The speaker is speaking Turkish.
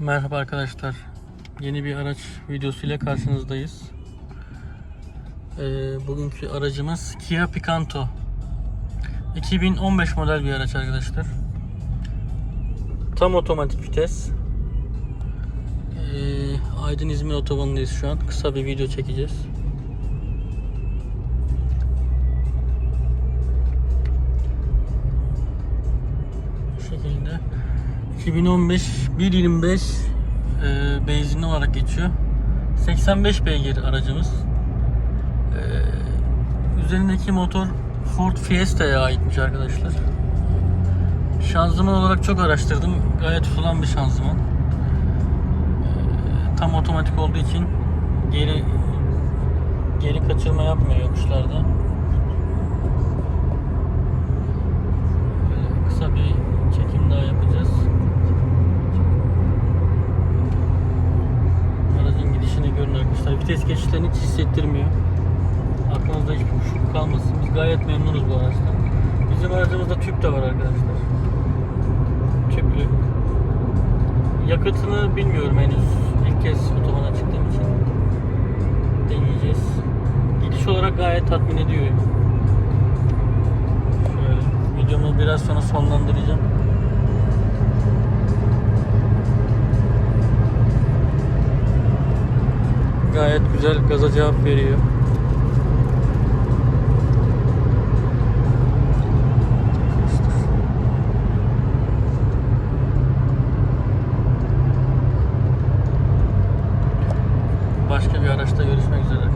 Merhaba arkadaşlar. Yeni bir araç videosuyla karşınızdayız. Ee, bugünkü aracımız Kia Picanto. 2015 model bir araç arkadaşlar. Tam otomatik vites. Ee, Aydın İzmir otobanındayız şu an. Kısa bir video çekeceğiz. Bu şekilde. 2015 1.25 e, benzinli olarak geçiyor. 85 beygir aracımız. E, üzerindeki motor Ford Fiesta'ya aitmiş arkadaşlar. Şanzıman olarak çok araştırdım. Gayet falan bir şanzıman. E, tam otomatik olduğu için geri geri kaçırma yapmıyor Vites geçişlerini hiç hissettirmiyor. Aklınızda hiçbir kuşku kalmasın. Biz gayet memnunuz bu araçtan. Bizim aracımızda tüp de var arkadaşlar. Tüplü. Yakıtını bilmiyorum henüz. İlk kez otobana çıktığım için deneyeceğiz. Gidiş olarak gayet tatmin ediyor. Şöyle videomu biraz sonra sonlandıracağım. gayet güzel gaza cevap veriyor. Başka bir araçta görüşmek üzere.